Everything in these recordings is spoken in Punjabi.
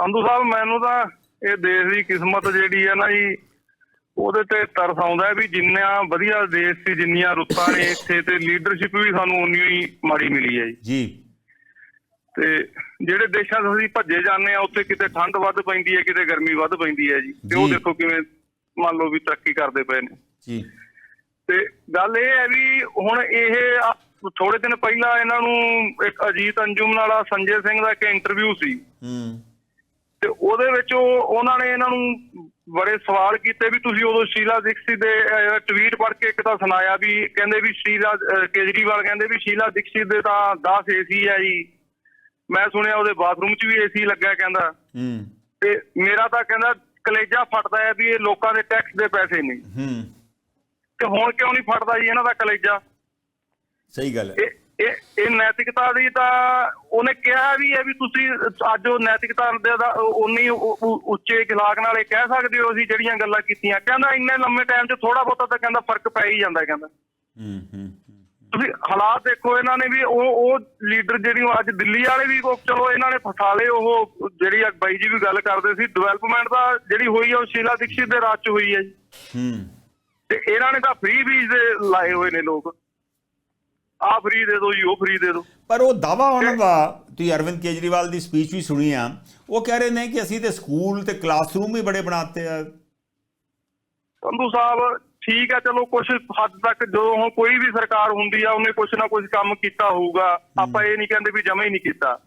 ਸੰਧੂ ਸਾਹਿਬ ਮੈਨੂੰ ਤਾਂ ਇਹ ਦੇਸ਼ ਦੀ ਕਿਸਮਤ ਜਿਹੜੀ ਹੈ ਨਾ ਜੀ ਉਹਦੇ ਤੇ ਤਰਸ ਆਉਂਦਾ ਵੀ ਜਿੰਨਾ ਵਧੀਆ ਦੇਸ਼ ਸੀ ਜਿੰਨੀਆਂ ਰੁੱਤਾਂ ਨੇ ਇੱਥੇ ਤੇ ਲੀਡਰਸ਼ਿਪ ਵੀ ਸਾਨੂੰ ਉਨੀ ਹੀ ਮਾੜੀ ਮਿਲੀ ਹੈ ਜੀ। ਜੀ। ਤੇ ਜਿਹੜੇ ਦੇਸ਼ਾਂ 'ਚ ਅਸੀਂ ਭੱਜੇ ਜਾਂਦੇ ਆ ਉੱਥੇ ਕਿਤੇ ਠੰਡ ਵੱਧ ਪੈਂਦੀ ਹੈ ਕਿਤੇ ਗਰਮੀ ਵੱਧ ਪੈਂਦੀ ਹੈ ਜੀ। ਤੇ ਉਹ। ਦੇਖੋ ਕਿਵੇਂ ਮੰਨ ਲਓ ਵੀ ਤਰੱਕੀ ਕਰਦੇ ਪਏ ਨੇ। ਜੀ। ਤੇ ਗੱਲ ਇਹ ਹੈ ਵੀ ਹੁਣ ਇਹ ਥੋੜੇ ਦਿਨ ਪਹਿਲਾਂ ਇਹਨਾਂ ਨੂੰ ਇੱਕ ਅਜੀਤ ਅੰਜੁਮ ਵਾਲਾ ਸੰਜੇ ਸਿੰਘ ਦਾ ਇੱਕ ਇੰਟਰਵਿਊ ਸੀ। ਹੂੰ। ਤੇ ਉਹਦੇ ਵਿੱਚ ਉਹ ਉਹਨਾਂ ਨੇ ਇਹਨਾਂ ਨੂੰ ਬੜੇ ਸਵਾਲ ਕੀਤੇ ਵੀ ਤੁਸੀਂ ਉਦੋਂ ਸ਼ੀਲਾ ਦੀਕਸ਼ਿਤ ਦੇ ਟਵੀਟ ਪੜ੍ਹ ਕੇ ਇੱਕ ਤਾਂ ਸੁਣਾਇਆ ਵੀ ਕਹਿੰਦੇ ਵੀ ਸ਼ੀਲਾ ਕੇਜਰੀਵਾਲ ਕਹਿੰਦੇ ਵੀ ਸ਼ੀਲਾ ਦੀਕਸ਼ਿਤ ਦੇ ਤਾਂ 10 ਏਸੀ ਹੈ ਜੀ। ਮੈਂ ਸੁਣਿਆ ਉਹਦੇ ਬਾਥਰੂਮ 'ਚ ਵੀ ਏਸੀ ਲੱਗਾ ਕਹਿੰਦਾ। ਹੂੰ। ਤੇ ਮੇਰਾ ਤਾਂ ਕਹਿੰਦਾ ਕਲੇਜਾ ਫਟਦਾ ਹੈ ਵੀ ਇਹ ਲੋਕਾਂ ਦੇ ਟੈਕਸ ਦੇ ਪੈਸੇ ਨੇ। ਹੂੰ। ਤੇ ਹੁਣ ਕਿਉਂ ਨਹੀਂ ਫਟਦਾ ਜੀ ਇਹਨਾਂ ਦਾ ਕਲੇਜਾ? ਸਹੀ ਗੱਲ ਹੈ। ਇਹ ਇਹ ਨੈਤਿਕਤਾ ਦੀ ਤਾਂ ਉਹਨੇ ਕਿਹਾ ਵੀ ਹੈ ਵੀ ਤੁਸੀਂ ਅੱਜ ਉਹ ਨੈਤਿਕਤਾ ਦੇ ਦਾ ਉਨੀ ਉੱਚੇ ਇਖਲਾਕ ਨਾਲ ਇਹ ਕਹਿ ਸਕਦੇ ਹੋ ਅਸੀਂ ਜਿਹੜੀਆਂ ਗੱਲਾਂ ਕੀਤੀਆਂ। ਕਹਿੰਦਾ ਇੰਨੇ ਲੰਮੇ ਟਾਈਮ 'ਚ ਥੋੜਾ ਬਹੁਤਾ ਤਾਂ ਕਹਿੰਦਾ ਫ਼ਰਕ ਪੈ ਹੀ ਜਾਂਦਾ ਕਹਿੰਦਾ। ਹੂੰ ਹੂੰ ਹੂੰ। ਤੁਸੀਂ ਹਾਲਾਤ ਦੇਖੋ ਇਹਨਾਂ ਨੇ ਵੀ ਉਹ ਉਹ ਲੀਡਰ ਜਿਹੜੀ ਉਹ ਅੱਜ ਦਿੱਲੀ ਵਾਲੇ ਵੀ ਉਹ ਚਲੋ ਇਹਨਾਂ ਨੇ ਫਸਾ ਲਏ ਉਹ ਜਿਹੜੀ ਆ ਬਾਈ ਜੀ ਵੀ ਗੱਲ ਕਰਦੇ ਸੀ ਡਿਵੈਲਪਮੈਂਟ ਦਾ ਜਿਹੜੀ ਹੋਈ ਆ ਉਹ ਸ਼ੀਲਾ ਦੀਕਸ਼ਿਤ ਦੇ ਰਾਜ 'ਚ ਹੋਈ ਹੈ ਜੀ। ਹੂੰ। ਤੇ ਇਹਨਾਂ ਨੇ ਤਾਂ ਫ੍ਰੀ ਬੀਜ ਦੇ ਲਾਏ ਹੋਏ ਨੇ ਲੋਕ। ਆ ਫ੍ਰੀ ਦੇ ਦਿਓ ਜੀ ਉਹ ਫ੍ਰੀ ਦੇ ਦਿਓ। ਪਰ ਉਹ ਦਾਵਾ ਉਹਨਾਂ ਦਾ ਤੁਸੀਂ ਅਰਵਿੰਦ ਕੇਜਰੀਵਾਲ ਦੀ ਸਪੀਚ ਵੀ ਸੁਣੀ ਆ ਉਹ ਕਹਿ ਰਹੇ ਨੇ ਕਿ ਅਸੀਂ ਤੇ ਸਕੂਲ ਤੇ ਕਲਾਸਰੂਮ ਵੀ ਬੜੇ ਬਣਾਤੇ ਆ। ਸੰਧੂ ਸਾਹਿਬ ਠੀਕ ਹੈ ਚਲੋ ਕੁਝ ਹੱਦ ਤੱਕ ਜਦੋਂ ਹੁਣ ਕੋਈ ਵੀ ਸਰਕਾਰ ਹੁੰਦੀ ਆ ਉਹਨੇ ਕੁਝ ਨਾ ਕੁਝ ਕੰਮ ਕੀਤਾ ਹੋਊਗਾ। ਆਪਾਂ ਇਹ ਨਹੀਂ ਕਹਿੰਦੇ ਵੀ ਜਮਾ ਹੀ ਨਹੀਂ ਕੀਤਾ।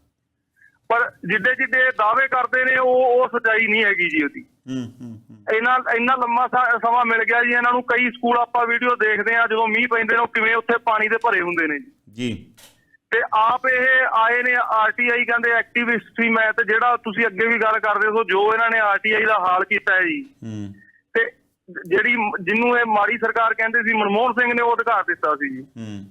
ਪਰ ਜਿੱਡੇ ਜਿੱਡੇ ਦਾਅਵੇ ਕਰਦੇ ਨੇ ਉਹ ਉਹ ਸਚਾਈ ਨਹੀਂ ਹੈਗੀ ਜੀ ਉਹਦੀ। ਹੂੰ ਹੂੰ। ਹੂੰ ਇੰਨਾ ਲੰਮਾ ਸਮਾਂ ਮਿਲ ਗਿਆ ਜੀ ਇਹਨਾਂ ਨੂੰ ਕਈ ਸਕੂਲ ਆਪਾਂ ਵੀਡੀਓ ਦੇਖਦੇ ਆ ਜਦੋਂ ਮੀਂਹ ਪੈਂਦੇ ਨੇ ਉਹ ਕਿਵੇਂ ਉੱਥੇ ਪਾਣੀ ਦੇ ਭਰੇ ਹੁੰਦੇ ਨੇ ਜੀ। ਜੀ। ਤੇ ਆਪ ਇਹ ਆਏ ਨੇ ਆਰਟੀਆਈ ਕਹਿੰਦੇ ਐਕਟਿਵਿਸਟ ਸੀ ਮੈਂ ਤੇ ਜਿਹੜਾ ਤੁਸੀਂ ਅੱਗੇ ਵੀ ਗੱਲ ਕਰਦੇ ਹੋ ਜੋ ਇਹਨਾਂ ਨੇ ਆਰਟੀਆਈ ਦਾ ਹਾਲ ਕੀਤਾ ਹੈ ਜੀ। ਹੂੰ। ਤੇ ਜਿਹੜੀ ਜਿਹਨੂੰ ਇਹ ਮਾੜੀ ਸਰਕਾਰ ਕਹਿੰਦੇ ਸੀ ਮਨਮੋਹਨ ਸਿੰਘ ਨੇ ਉਹ ਅਧਿਕਾਰ ਦਿੱਤਾ ਸੀ ਜੀ। ਹੂੰ।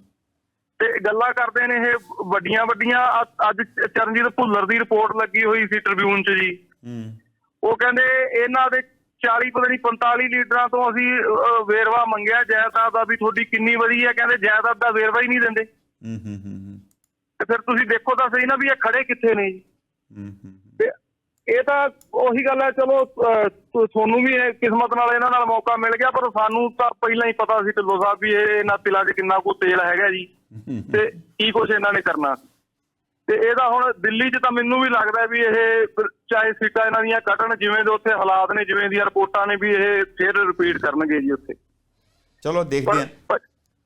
ਤੇ ਗੱਲਾਂ ਕਰਦੇ ਨੇ ਇਹ ਵੱਡੀਆਂ ਵੱਡੀਆਂ ਅੱਜ ਚਰਨਜੀਤ ਭੁੱਲਰ ਦੀ ਰਿਪੋਰਟ ਲੱਗੀ ਹੋਈ ਸੀ ਟ੍ਰਿਬਿਊਨ 'ਚ ਜੀ। ਹੂੰ। ਉਹ ਕਹਿੰਦੇ ਇਹਨਾਂ ਦੇ 40 ਪਤਾ ਨਹੀਂ 45 ਲੀਡਰਾਂ ਤੋਂ ਅਸੀਂ ਵੇਰਵਾ ਮੰਗਿਆ ਜਾਇਦਾਦ ਦਾ ਵੀ ਤੁਹਾਡੀ ਕਿੰਨੀ ਵਧੀ ਹੈ ਕਹਿੰਦੇ ਜਾਇਦਾਦ ਦਾ ਵੇਰਵਾ ਹੀ ਨਹੀਂ ਦਿੰਦੇ। ਹੂੰ ਹੂੰ ਹੂੰ ਹੂੰ। ਤੇ ਫਿਰ ਤੁਸੀਂ ਦੇਖੋ ਤਾਂ ਸਹੀ ਨਾ ਵੀ ਇਹ ਖੜੇ ਕਿੱਥੇ ਨੇ ਜੀ। ਹੂੰ ਹੂੰ ਤੇ ਇਹ ਤਾਂ ਉਹੀ ਗੱਲ ਹੈ ਚਲੋ ਤੁਹਾਨੂੰ ਵੀ ਕਿਸਮਤ ਨਾਲ ਇਹਨਾਂ ਨਾਲ ਮੌਕਾ ਮਿਲ ਗਿਆ ਪਰ ਸਾਨੂੰ ਤਾਂ ਪਹਿਲਾਂ ਹੀ ਪਤਾ ਸੀ ਢਿੱਲੋਂ ਸਾਹਿਬ ਵੀ ਇਹ ਇਹਨਾਂ ਤਿਲਾਂ 'ਚ ਕਿੰਨਾ ਕੁ ਤੇਲ ਹੈਗਾ ਜੀ। ਤੇ ਕੀ ਕੁਝ ਇਹਨਾਂ ਨੇ ਕਰਨਾ। ਤੇ ਇਹਦਾ ਹੁਣ ਦਿੱਲੀ 'ਚ ਤਾਂ ਮੈਨੂੰ ਵੀ ਲੱਗਦਾ ਵੀ ਇਹ ਚਾਹੇ ਸੀਟਾਂ ਇਹਨਾਂ ਦੀਆਂ ਕੱਟਣ ਜਿਵੇਂ ਦੇ ਉੱਥੇ ਹਾਲਾਤ ਨੇ ਜਿਵੇਂ ਦੀਆਂ ਰਿਪੋਰਟਾਂ ਨੇ ਵੀ ਇਹ ਫਿਰ ਰਿਪੀਟ ਕਰਨਗੇ ਜੀ ਉੱਥੇ। ਚਲੋ ਦੇਖਦੇ ਹਾਂ।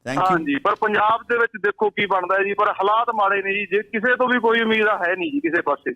ਥੈਂਕ ਯੂ ਹਾਂਜੀ ਪਰ ਪੰਜਾਬ ਦੇ ਵਿੱਚ ਦੇਖੋ ਕੀ ਬਣਦਾ ਜੀ ਪਰ ਹਾਲਾਤ ਮਾੜੇ ਨੇ ਜੀ। ਜੇ ਕਿਸੇ ਤੋਂ ਵੀ ਕੋਈ ਉਮੀਦ ਹੈ ਨਹੀਂ ਜੀ ਕਿਸੇ ਪਾਸੇ।